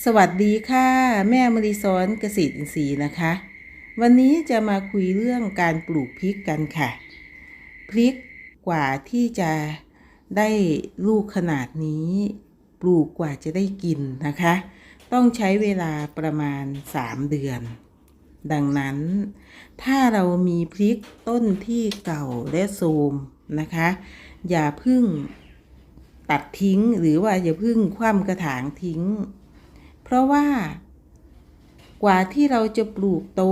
สวัสดีค่ะ แม่มริซ้อนเกษตรอินทรีย์นะคะ วันนี้จะมาคุยเรื่องการปลูกพริกกันค่ะ พริกกว่าที่จะได้ลูกขนาดนี้ ปลูกกว่าจะได้กินนะคะ ต้องใช้เวลาประมาณ 3 เดือน ดังนั้น ถ้าเรามีพริกต้นที่เก่าและโทรมนะคะ อย่าเพึ่งตัดทิ้งหรือว่าอย่าเพึ่งคว่ำกระถางทิ้ง ราะว่ากว่าที่เราจะปลูกโต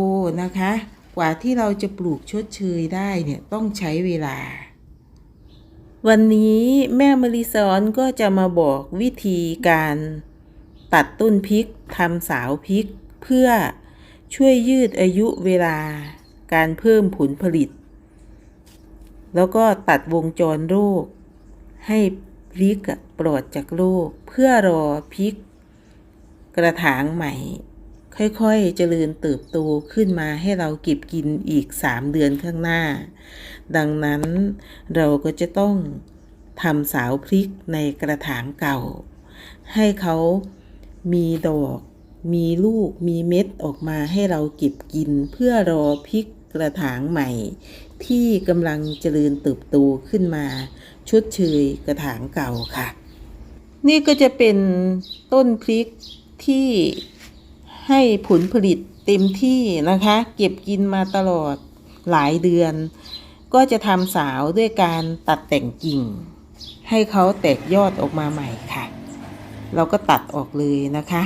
นะคะ กว่าที่เราจะปลูกชดเชยได้เนี่ยต้องใช้เวลา วันนี้แม่มริซอนก็จะมาบอกวิธีการตัดต้นพริกทำสาวพริกเพื่อช่วยยืดอายุเวลาการเพิ่มผลผลิต แล้วก็ตัดวงจรโรค ให้พริกปลอดจากโรคเพื่อรอพริก กระถางใหม่ ค่อยๆ เจริญเติบโตขึ้นมาให้เราเก็บกินอีก3เดือนข้างหน้า ดังนั้นเราก็จะต้องทำสาวพริกในกระถางเก่า ให้เขามีดอก มีลูก มีเม็ดออกมาให้เราเก็บกินเพื่อรอพริกกระถางใหม่ ที่กำลังเจริญเติบโตขึ้นมา ชดเชยกระถางเก่าค่ะ นี่ก็จะเป็นต้นพริก ที่ให้ผลผลิตเต็มที่นะคะ เก็บกินมาตลอดหลายเดือน ก็จะทำสาวด้วยการตัดแต่งกิ่ง ให้เขาแตกยอดออกมาใหม่ค่ะ เราก็ตัดออกเลยนะคะ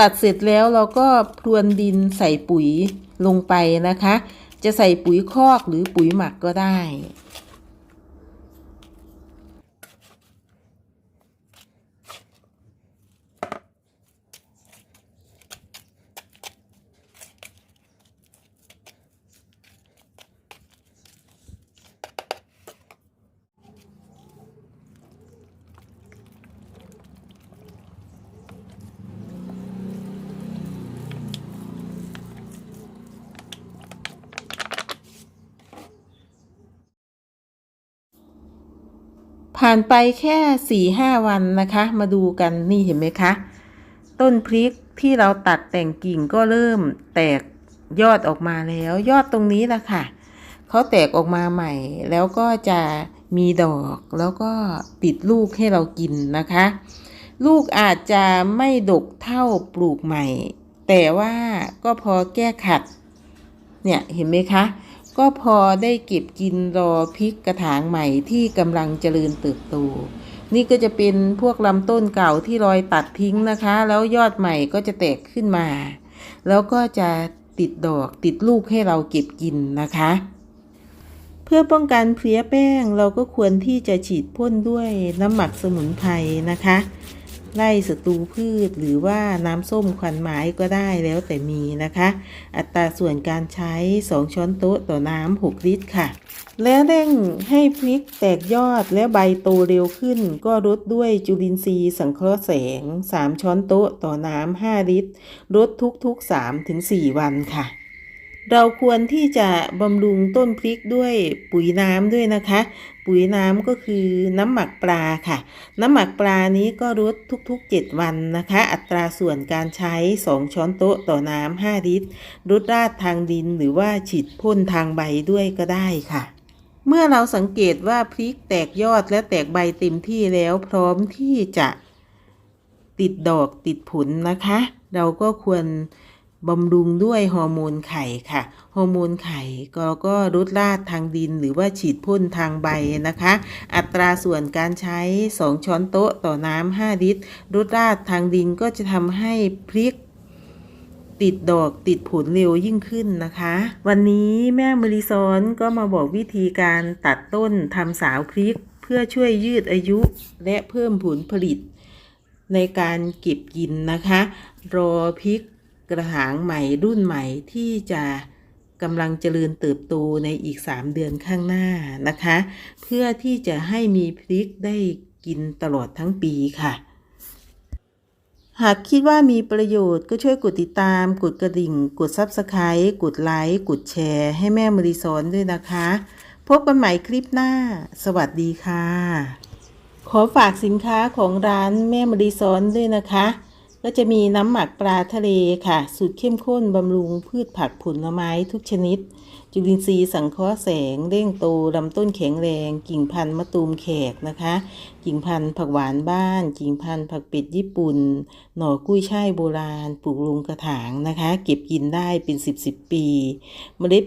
ตัดเสร็จแล้วเราก็พรวนดินใส่ปุ๋ยลงไปนะคะ จะใส่ปุ๋ยคอกหรือปุ๋ยหมักก็ได้ ผ่านไปแค่สี่ห้าวันนะคะ มาดูกันนี่เห็นไหมคะ ต้นพริกที่เราตัดแต่งกิ่งก็เริ่มแตกยอดออกมาแล้ว ยอดตรงนี้แหละค่ะเขาแตกออกมาใหม่ แล้วก็จะมีดอกแล้วก็ติดลูกให้เรากินนะคะ ลูกอาจจะไม่ดกเท่าปลูกใหม่ แต่ว่าก็พอแก้ขัด เนี่ยเห็นไหมคะ ก็พอได้เก็บกินรอพริกกระถางใหม่ที่กำลังเจริญเติบโต นี่ก็จะเป็นพวกลำต้นเก่าที่รอยตัดทิ้งนะคะ แล้วยอดใหม่ก็จะแตกขึ้นมา แล้วก็จะติดดอกติดลูกให้เราเก็บกินนะคะ เพื่อป้องกันเพลี้ยแป้งเราก็ควรที่จะฉีดพ่นด้วยน้ำหมักสมุนไพรนะคะ ไล่ศัตรูพืช หรือว่าน้ำส้มควันไม้ก็ได้แล้วแต่มีนะคะ อัตราส่วนการใช้ 2 ช้อนโต๊ะต่อน้ำ6ลิตรค่ะ แล้วเร่งให้พริกแตกยอดและใบโตเร็วขึ้น ก็รดด้วยจุลินทรีย์สังเคราะห์แสง 3 ช้อนโต๊ะต่อน้ำ5ลิตรรดทุกๆ 3-4 วันค่ะ เราควรที่จะบำรุงต้นพริกด้วยปุ๋ยน้ำด้วยนะคะ ปุ๋ยน้ำก็คือน้ำหมักปลาค่ะ น้ำหมักปลานี้ก็รดทุกๆ 7 วันนะคะ อัตราส่วนการใช้ 2 ช้อนโต๊ะต่อน้ำ5ลิตรรดราดทางดินหรือว่าฉีดพ่นทางใบด้วยก็ได้ค่ะเมื่อเราสังเกตว่าพริกแตกยอดและแตกใบเต็มที่แล้วพร้อมที่จะติดดอกติดผลนะคะ เราก็ควร บำรุงด้วยฮอร์โมนไข่ค่ะ ฮอร์โมนไข่ก็ก็รดราดทางดินหรือว่าฉีดพ่นทางใบนะคะ อัตราส่วนการใช้ 2 ช้อนโต๊ะต่อน้ำ 5 ลิตรรดราดทางดินก็จะทำให้พริกติดดอกติดผลเร็วยิ่งขึ้นนะคะ วันนี้แม่มริซอนก็มาบอกวิธีการตัดต้นทำสาวพริก เพื่อช่วยยืดอายุและเพิ่มผลผลิต ในการเก็บกินนะคะ รอพริก กระถางใหม่รุ่นใหม่ที่จะกำลังเจริญเติบโตในอีก 3 เดือนข้างหน้านะคะ เพื่อที่จะให้มีพริกได้กินตลอดทั้งปีค่ะ หากคิดว่ามีประโยชน์ก็ช่วยกดติดตาม กดกระดิ่ง กด Subscribe กดไลค์กดแชร์ ให้แม่มริสอนด้วยนะคะ พบกันใหม่คลิปหน้า สวัสดีค่ะ ขอฝากสินค้าของร้านแม่มริสอนด้วยนะคะ ก็จะมีน้ำหมักปลาทะเลค่ะ สูตรเข้มข้นบำรุงพืชผักผลไม้ทุกชนิด จุลินทรีย์สังเคราะห์แสงเร่งโตลำต้นแข็งแรง กิ่งพันธุ์มะตูมแขกนะคะ กิ่งพันธุ์ผักหวานบ้าน กิ่งพันธุ์ผักเป็ดญี่ปุ่น หน่อกุ้ยช่ายโบราณ ปลูกลงกระถางนะคะ เก็บกินได้เป็น 10บสปี เมล็ด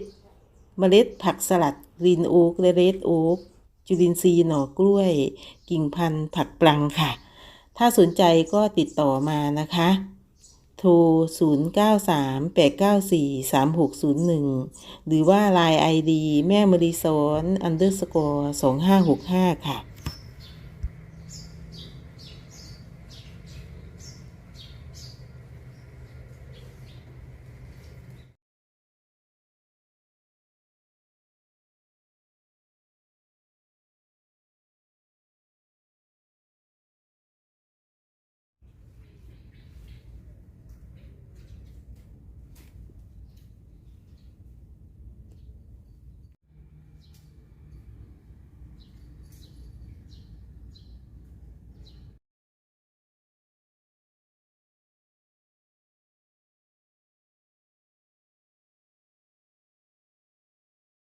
เมล็ดผักสลัดรีนโอ๊กและเรดโอ๊กจุลินทรีย์หน่อกล้วย กิ่งพันธุ์ผักปลังค่ะ ถ้าสนใจก็ติดต่อมานะคะ โทร 0938943601 หรือว่า Line ID แม่มริสอน underscore 2565 ค่ะ